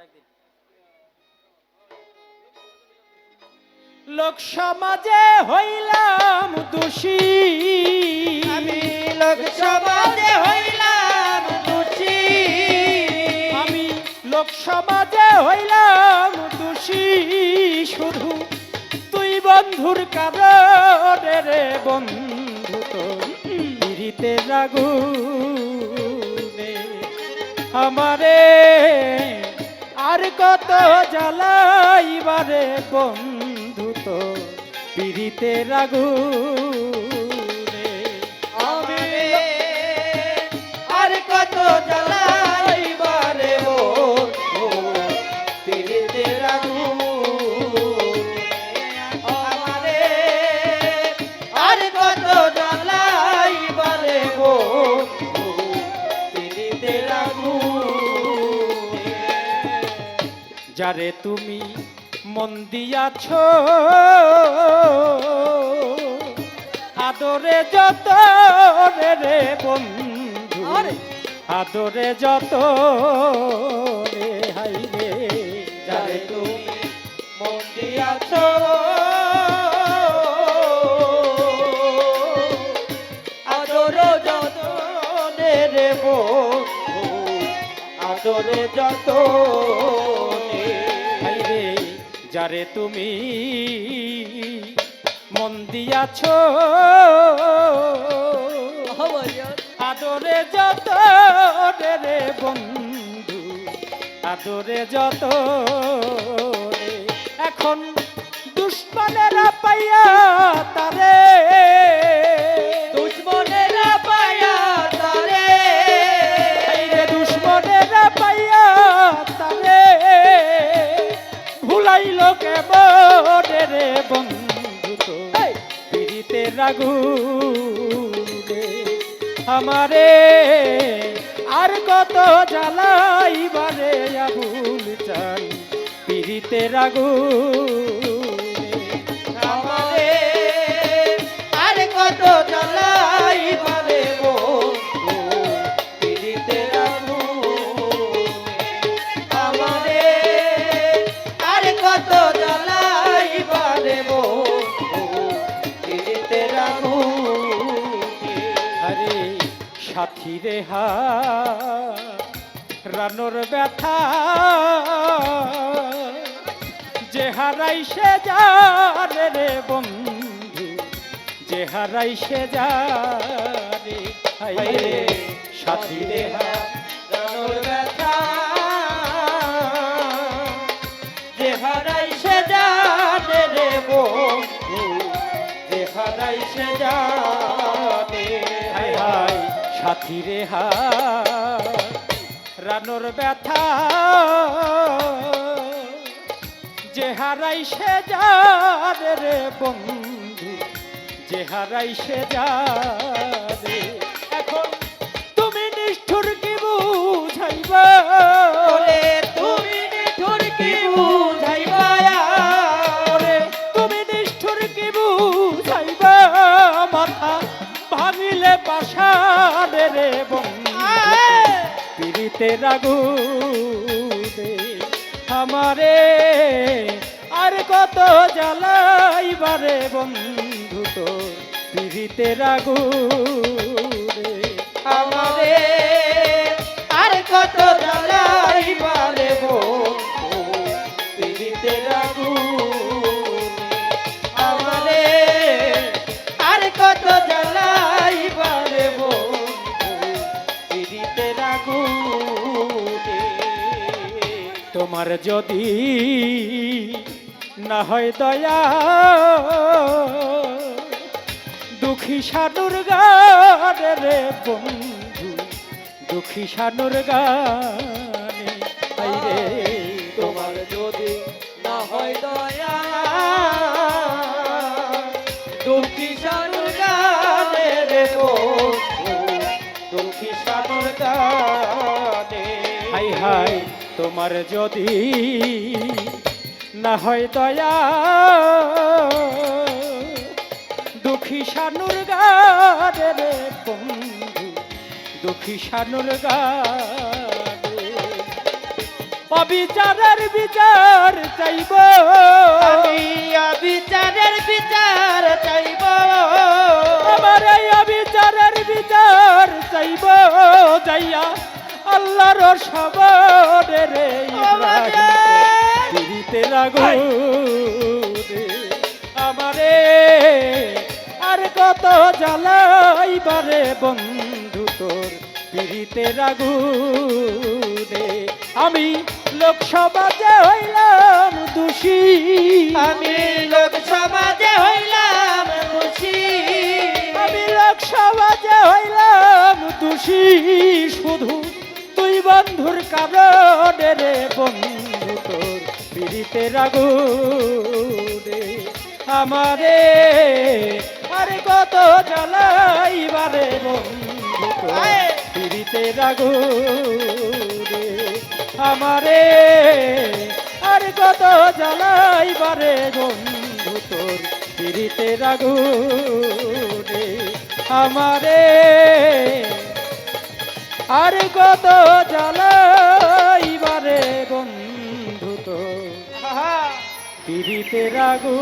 আরেকদিন। লোক সমাজে হইলাম দোষী। আমি লোক সমাজে হইলাম দোষী। আমি লোক সমাজে হইলাম দোষী। শুধু তুই বন্ধুর কারণে রে বন্ধু তো পিড়িতে রাগুনে। আমারে আর কত জ্বালাইবারে বন্ধু তো পিড়িতে আমি আর কত জ্বালাইবারে যারে তুমি মন দিয়াছ আদরে যত রে রে বন্ধু আদরে যত রে হাই রে যারে তুমি মন দিয়াছ আদর যত রে বন্ধু আদরে যত যারে তুমি মন দিয়াছ আদরে যত রে বন্ধু আদরে যত এখন দুশ্মনেরা পাইয়া তারে রাগু আমারে আর কত জ্বালাইবারে আবুল চান পিড়িতে রাগু সাথী রে হা, রানোর ব্যথা। যে হারাই সে যারে রে বন্ধু, যে হারাই সে যারে রে সাথী রে হা। সাথী রে হা, রানোর ব্যথা। যে হারাই সে যারে রে বন্ধু, যে হারাই সে যারে পিড়িতে গুদে আমারে। আর কত জ্বালাইবারে বন্ধু তো পিড়িতে রাগু রে আমারে। আর কত জ্বালাইবারে বন্ধু পিড়িতে রাখু তোমার যদি না হয় দয়া, দুঃখী সানুর গানে রে বন্ধু, দুঃখী সানুর গানে রে, তোমার যদি না হয় দয়া, দুঃখী সানুর গানে রে বন্ধু, দুঃখী সানুর গানে হাই হাই তোমার যদি না হয় দয়া দুঃখী সানুর গানে রে বন্ধু দুঃখী সানুর গানে অবিচারের বিচার চাইব। আমি বিচারের বিচার চাইব। আমার এই অবিচারের বিচার চাইব। আল্লাহর সবরে রে দিতে লাগো আমারে। আর কত জ্বালাইবারে বন্ধু তোর। পিড়িতে রাগু রে আমি লোকসভাতে হইলাম দোষী। আমি লোক সমাজে হইলাম খুশি আমি লোকসভাতে হইলাম দোষী। শুধু বন্ধুর কারণে রে বন্ধু তোর পিড়িতে রাগু রে। আমারে আরে কত জ্বালাইবারে বন্ধু তোর। পিড়িতে রাগু রে। আমারে আর কত জ্বালাইবারে বন্ধু তোর পিড়িতে রাগু রে। আমারে আর কত জ্বালাইবারে বন্ধু তো। পিড়িতে রাগু